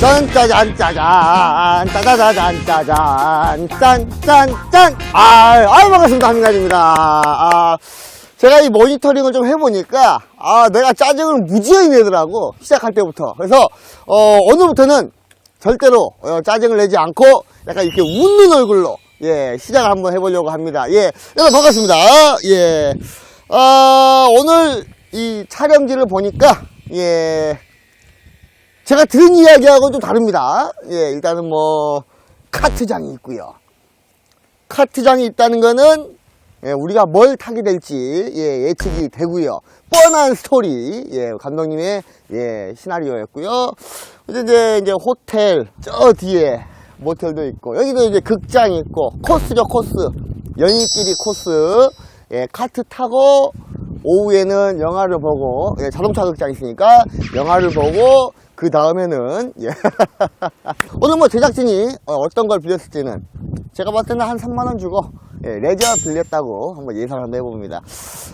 짠짜잔 짜잔 짜자자잔 짜잔 짠짠짠 아, 아유 반갑습니다 한민가입니다 아, 제가 이 모니터링을 좀 해보니까 아 내가 짜증을 무지하게 내더라고 시작할 때부터 그래서 어, 오늘부터는 절대로 어, 짜증을 내지 않고 약간 이렇게 웃는 얼굴로 예 시작을 한번 해보려고 합니다 예 여러분 반갑습니다 예 아, 오늘 이 촬영지를 보니까 예 제가 들은 이야기하고는 좀 다릅니다. 예, 일단은 뭐, 카트장이 있고요 카트장이 있다는 거는, 예, 우리가 뭘 타게 될지, 예, 예측이 되고요 뻔한 스토리, 예, 감독님의, 예, 시나리오였고요 이제, 이제, 이제 호텔, 저 뒤에 모텔도 있고, 여기도 이제 극장이 있고, 코스죠, 코스. 연인끼리 코스. 예, 카트 타고, 오후에는 영화를 보고 예, 자동차 극장 있으니까 영화를 보고 그 다음에는 예. 오늘 뭐 제작진이 어, 떤 걸 빌렸을지는 제가 봤을 때는 한 3만 원 주고 예, 레저 빌렸다고 한번 예상을 한번 해봅니다.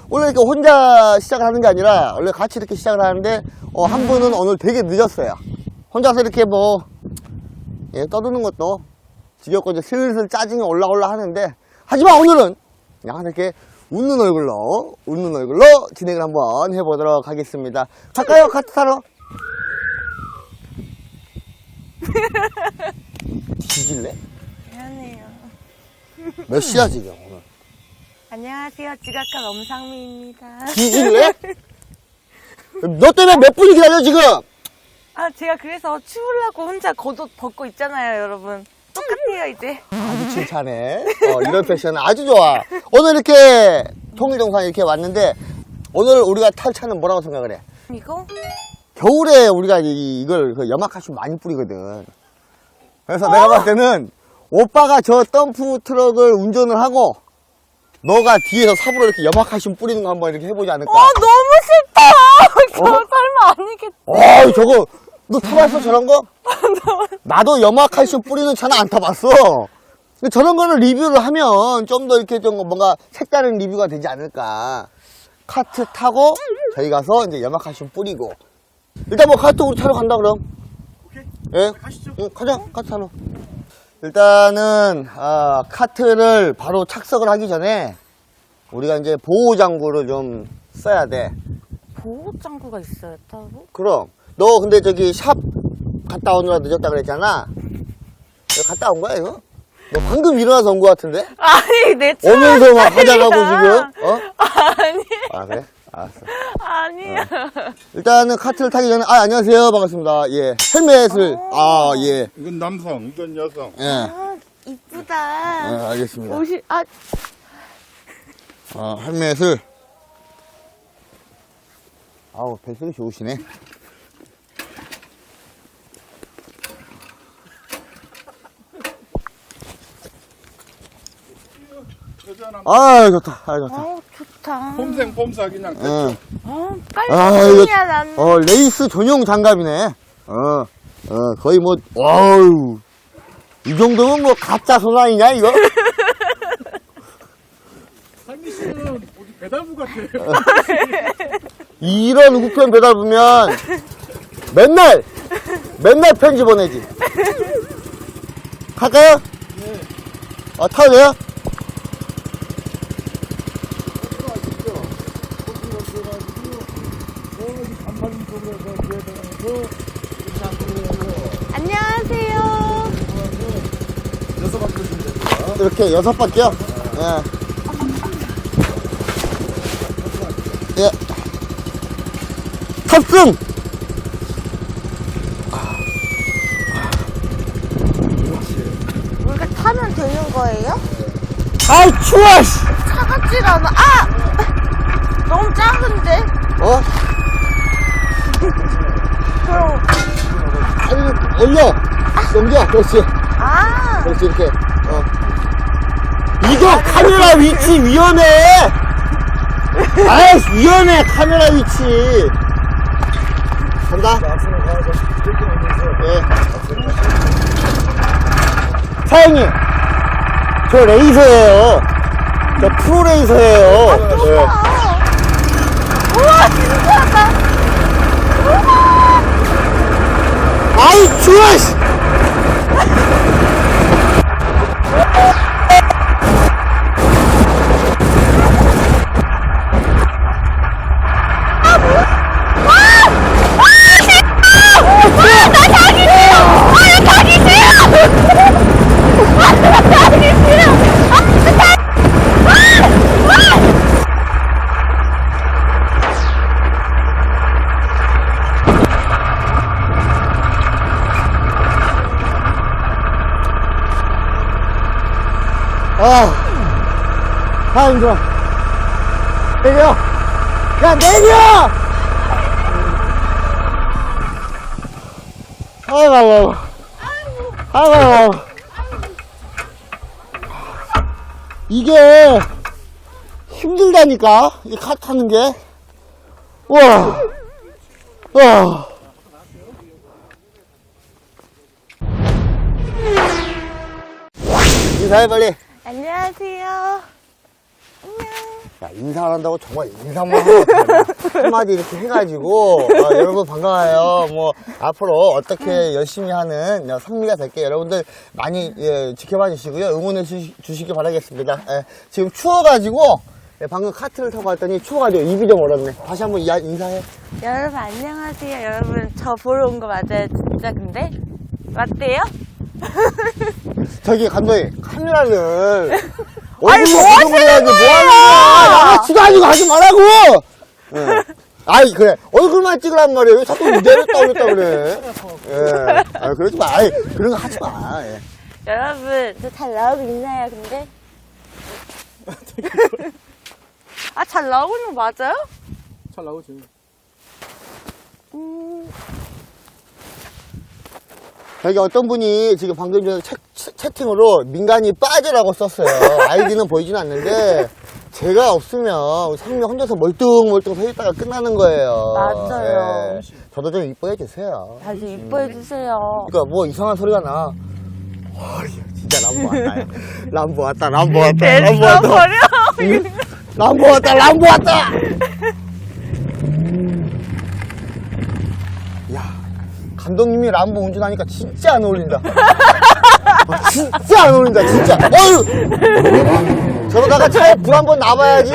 원래 이렇게 혼자 시작을 하는 게 아니라 원래 같이 이렇게 시작을 하는데 어, 한 분은 오늘 되게 늦었어요. 혼자서 이렇게 뭐 예, 떠드는 것도 지겹고 이제 슬슬 짜증이 올라올라 하는데 하지만 오늘은 그냥 이렇게 웃는 얼굴로 웃는 얼굴로 진행을 한번 해보도록 하겠습니다. 갈까요 카트 타러? 뒤질래? 미안해요. 몇 시야 지금 오늘? 안녕하세요. 지각한 엄상미입니다. 뒤질래? 너 때문에 몇 분이 기다려 지금? 아, 제가 그래서 추우려고 혼자 겉옷 벗고 있잖아요, 여러분. 똑같아요, 이제. 아주 칭찬해. 어, 이런 패션 아주 좋아. 오늘 이렇게 통일동산 이렇게 왔는데 오늘 우리가 탈 차는 뭐라고 생각을 해? 이거? 겨울에 우리가 이, 이걸 그 염화칼슘 많이 뿌리거든. 그래서 내가 봤을 때는 오빠가 저 덤프 트럭을 운전을 하고 너가 뒤에서 삽으로 이렇게 염화칼슘 뿌리는 거 한번 이렇게 해보지 않을까? 어, 너무 싫다! 저 어? 설마 아니겠지? 어, 저거 너 타봤어 저런 거? 나도 염화칼슘 뿌리는 차는 안 타봤어. 근데 저런 거는 리뷰를 하면 좀 더 이렇게 좀 뭔가 색다른 리뷰가 되지 않을까. 카트 타고 저희 가서 이제 염화칼슘 뿌리고 일단 뭐 카트 우리 타러 간다 그럼. 예? 가시죠. 응, 가자. 카트 타러. 일단은 아, 카트를 바로 착석을 하기 전에 우리가 이제 보호 장구를 좀 써야 돼. 보호장구가 있어요, 따로? 그럼 너 근데 저기 샵 갔다 오느라 늦었다 그랬잖아 너 갔다 온 거야 이거? 너 방금 일어나서 온 거 같은데? 아니, 내 차. 오면서 막 하자가고 지금 어? 아니, 아 그래? 알았어. 아니야. 일단은 카트를 타기 전에 아 안녕하세요. 반갑습니다. 예. 헬멧을. 아 예. 이건 남성, 이건 여성. 예. 아, 이쁘다. 예, 알겠습니다. 옷이, 아, 어, 헬멧을. 아우 벨소리 좋으시네. 아 좋다. 아 좋다. 어, 좋다. 폼생 폼사 그냥 응. 어, 아, 깔끔이야, 나는. 어, 레이스 전용 장갑이네. 어, 어, 거의 뭐, 와우. 이 정도면 뭐 가짜 소나이냐, 이거? 상미 씨는 어디 배달부 같아요. 이런 우편 배달 보면 맨날, 맨날 편지 보내지. 갈까요? 네. 어, 타도 돼요? 안녕하세요. 이렇게 여섯 바퀴요? 예. 예. 탑승! 우리가 타면 되는 거예요? 아이, 추워, 씨! 차갑질 않아. 아! 너무 작은데? 어? 아니, 올려! 넘겨! 그렇지. 아! 그렇지, 이렇게. 어. 이거 카메라 위치 위험해! 아이, 위험해, 카메라 위치. 간다? 예. 사장님, 저 레이서예요. 저 프로 레이서예요. 예. 우와, 진짜 I trust 아, 아, 힘들어. 내려! 야, 내려! 아이고, 아이고, 아이고, 아이고. 이게 힘들다니까, 이 카 타는 게. 와, 와. 인사해, 빨리. 안녕하세요. 안녕. 야, 인사 안 한다고 정말 인사만 하고? 한마디 이렇게 해가지고, 어, 여러분 반가워요. 뭐, 앞으로 어떻게 열심히 하는 어, 성미가 될게 여러분들 많이 예, 지켜봐 주시고요. 응원해 주시, 주시기 바라겠습니다. 예, 지금 추워가지고, 예, 방금 카트를 타고 왔더니 추워가지고 입이 좀 얼었네. 다시 한번 야- 인사해. 여러분 안녕하세요. 여러분 저 보러 온 거 맞아요, 진짜 근데 맞대요? 저기 감독님, 카메라를. 아니, 뭐 해야지, 뭐 하는 거야! 양아치도 아니고 하지 말라고! 예. 아이, 그래. 얼굴만 찍으란 말이에요. 왜 자꾸 내렸다 올렸다 그래. 예. 아, 그러지 마. 아이, 그런 거 하지 마. 예. 여러분 저 잘 나오고 있나요, 근데? 아 잘 나오고 있는 거 맞아요? 잘 나오지. 음, 여기 어떤 분이 지금 방금 전에 채, 채- 채 팅으로 민간이 빠지라고 썼어요. 아이디는 보이진 않는데, 제가 없으면 상미 혼자서 멀뚱멀뚱 서 있다가 끝나는 거예요. 맞아요. 예. 저도 좀 이뻐해 주세요. 다시 이뻐해 주세요. 그러니까 뭐 이상한 소리가 나. 어이, 진짜 람보 왔다. 야. 람보 왔다. 람보 왔다. 람보 왔다. 버려. 응? 람보 왔다. 람보 왔다. 야, 감독님이 람보 운전하니까 진짜 안 어울린다. 아, 진짜 안 어울린다. 진짜. 어휴. 저러다가 차에 불 한 번 나봐야지.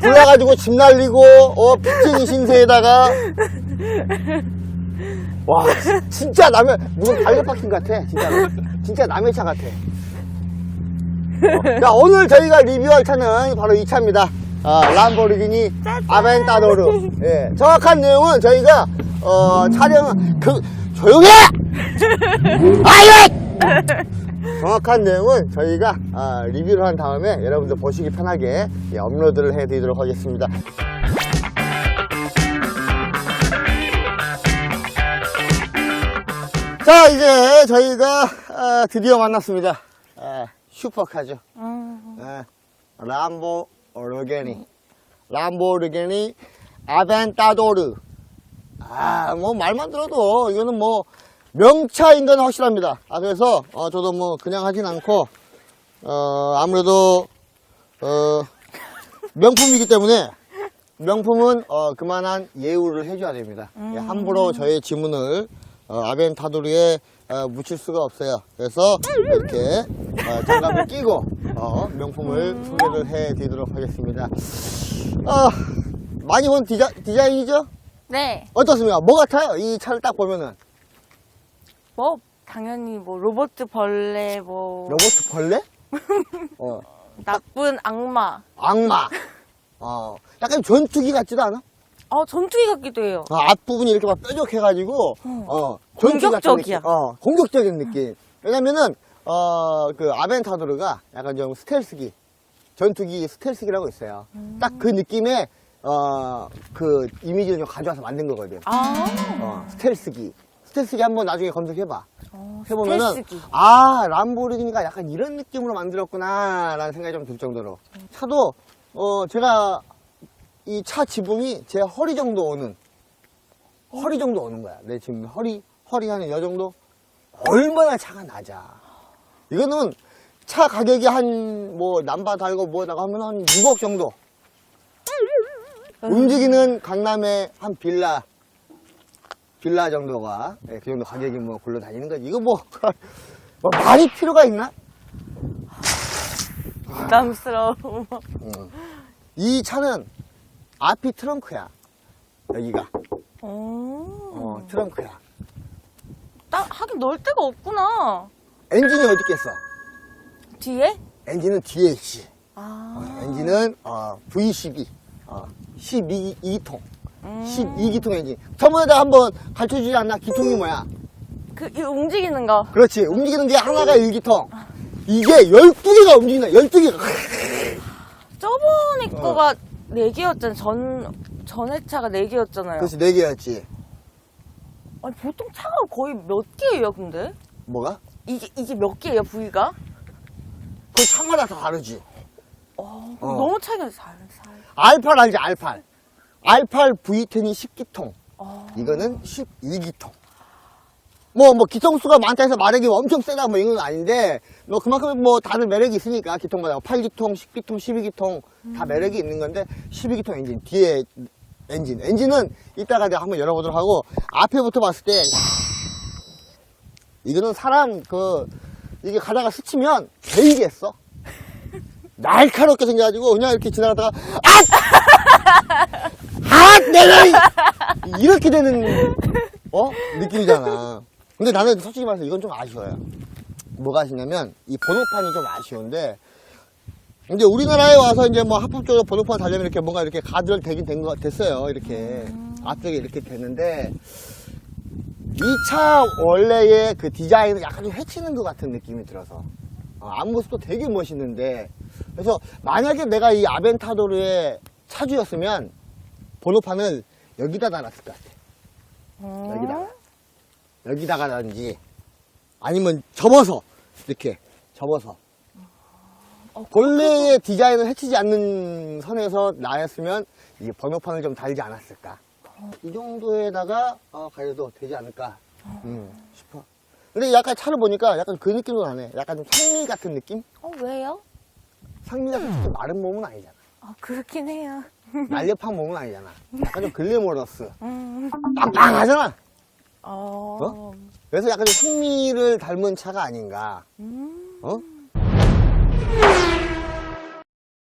불 나가지고 집 날리고 어 빚쟁이 신세에다가 와 지- 진짜 남의 무슨 발레 파킹 같아 진짜 진짜 남의 차 같아 어, 자 오늘 저희가 리뷰할 차는 바로 이 차입니다 아, 람보르기니 아벤타도르 예, 정확한 내용은 저희가 어, 촬영 그 조용해! 아예 정확한 내용은 저희가 아, 리뷰를 한 다음에 여러분들 보시기 편하게 예, 업로드를 해드리도록 하겠습니다. 자 이제 저희가 아, 드디어 만났습니다. 아, 슈퍼카죠. 음, 아, 람보 오르게니. 람보르게니 아벤타도르 아 뭐 말만 들어도 이거는 뭐 명차인 건 확실합니다 아 그래서 어, 저도 뭐 그냥 하진 않고 어 아무래도 어 명품이기 때문에 명품은 어, 그만한 예우를 해줘야 됩니다. 예, 함부로 저의 지문을 어, 아벤타도르에 어, 묻힐 수가 없어요. 그래서 이렇게 어, 장갑을 끼고 어, 명품을 소개를 해드리도록 하겠습니다. 어, 많이 본 디자, 디자인이죠? 네. 어떻습니까? 뭐 같아요? 이 차를 딱 보면은 뭐 당연히 뭐 로봇 벌레 뭐 로봇 벌레? 어, 나쁜 악마. 악마. 어, 약간 전투기 같지도 않아? 어 전투기 같기도 해요. 어, 앞부분이 이렇게 막 뾰족해가지고, 어, 전투기 같은 공격적이야. 느낌. 어, 공격적인 느낌. 왜냐면은, 어, 그 아벤타도르가 약간 좀 스텔스기, 전투기 스텔스기라고 있어요. 딱 그 느낌의, 어, 그 이미지를 좀 가져와서 만든 거거든. 아. 어, 스텔스기. 스텔스기 한번 나중에 검색해봐. 어, 해보면은, 스텔스기. 아, 람보르기니가 약간 이런 느낌으로 만들었구나, 라는 생각이 좀 들 정도로. 차도, 어, 제가 이 차 지붕이 제 허리 정도 오는, 허리 정도 오는 거야. 내 지금 허리, 허리 한여 정도? 얼마나 차가 낮아. 이거는 차 가격이 한, 뭐, 남바 달고 뭐 나가 하면 한 6억 정도. 움직이는 강남의 한 빌라, 빌라 정도가, 예, 그 정도 가격이 뭐 굴러다니는 거지. 이거 뭐, 뭐 말이 필요가 있나? 부담스러워. 이 차는 앞이 트렁크야. 여기가. 오. 어, 트렁크야. 딱 하긴 넣을 데가 없구나. 엔진이 어디 있겠어? 뒤에? 엔진은 뒤에 있지. 아. 엔진은 어, V12. 어, 12통. 음. 12기통 엔진. 저번에도 한번 가르쳐 주지 않나? 기통이 뭐야? 그, 이 움직이는 거. 그렇지. 움직이는 게 하나가 1기통. 이게 12개가 움직이나, 12개가. 저번에 어. 거가 4개였잖아요. 전, 전에 차가 4개였잖아요. 그래서 4개였지. 아니, 보통 차가 거의 몇 개예요, 근데? 뭐가? 이게, 이게 몇 개예요, 부위가? 그 차마다 다 다르지. 어, 어. 너무 차이가 잘, 잘. R8 알지, R8. R8 V10이 10기통. 어. 이거는 12기통. 뭐, 뭐, 기통수가 많다 해서 마력이 엄청 세다, 뭐, 이건 아닌데, 뭐, 그만큼 뭐, 다들 매력이 있으니까, 기통마다. 8기통, 10기통, 12기통, 다 매력이 있는 건데, 12기통 엔진, 뒤에 엔진. 엔진은 이따가 내가 한번 열어보도록 하고, 앞에부터 봤을 때, 야 이거는 사람, 그, 이게 가다가 스치면, 베이겠어. 날카롭게 생겨가지고, 그냥 이렇게 지나가다가, 아! 아! 내가! 이- 이렇게 되는, 어? 느낌이잖아. 근데 나는 솔직히 말해서 이건 좀 아쉬워요. 뭐가 아쉽냐면, 이 번호판이 좀 아쉬운데, 이제 우리나라에 와서 이제 뭐 합법적으로 번호판 달려면 이렇게 뭔가 이렇게 가드를 대긴 된 거, 됐어요. 이렇게. 앞쪽에 이렇게 됐는데, 이 차 원래의 그 디자인을 약간 좀 해치는 것 같은 느낌이 들어서. 어, 앞모습도 되게 멋있는데, 그래서 만약에 내가 이 아벤타도르의 차주였으면, 번호판을 여기다 달았을 것 같아. 어? 여기다가. 여기다가든지, 아니면 접어서, 이렇게, 접어서. 어, 본래의 디자인을 해치지 않는 선에서 나였으면, 이 번호판을 좀 달지 않았을까. 이 정도에다가, 어, 가려도 되지 않을까, 음, 싶어. 근데 약간 차를 보니까 약간 그 느낌도 나네. 약간 좀 상미 같은 느낌? 어, 왜요? 상미가 솔직히 마른 몸은 아니잖아. 어, 그렇긴 해요. 날렵한 몸은 아니잖아. 약간 좀 글래머러스. 음. 빵빵하잖아. 어. 어? 그래서 약간 좀 상미를 닮은 차가 아닌가. 음. 어?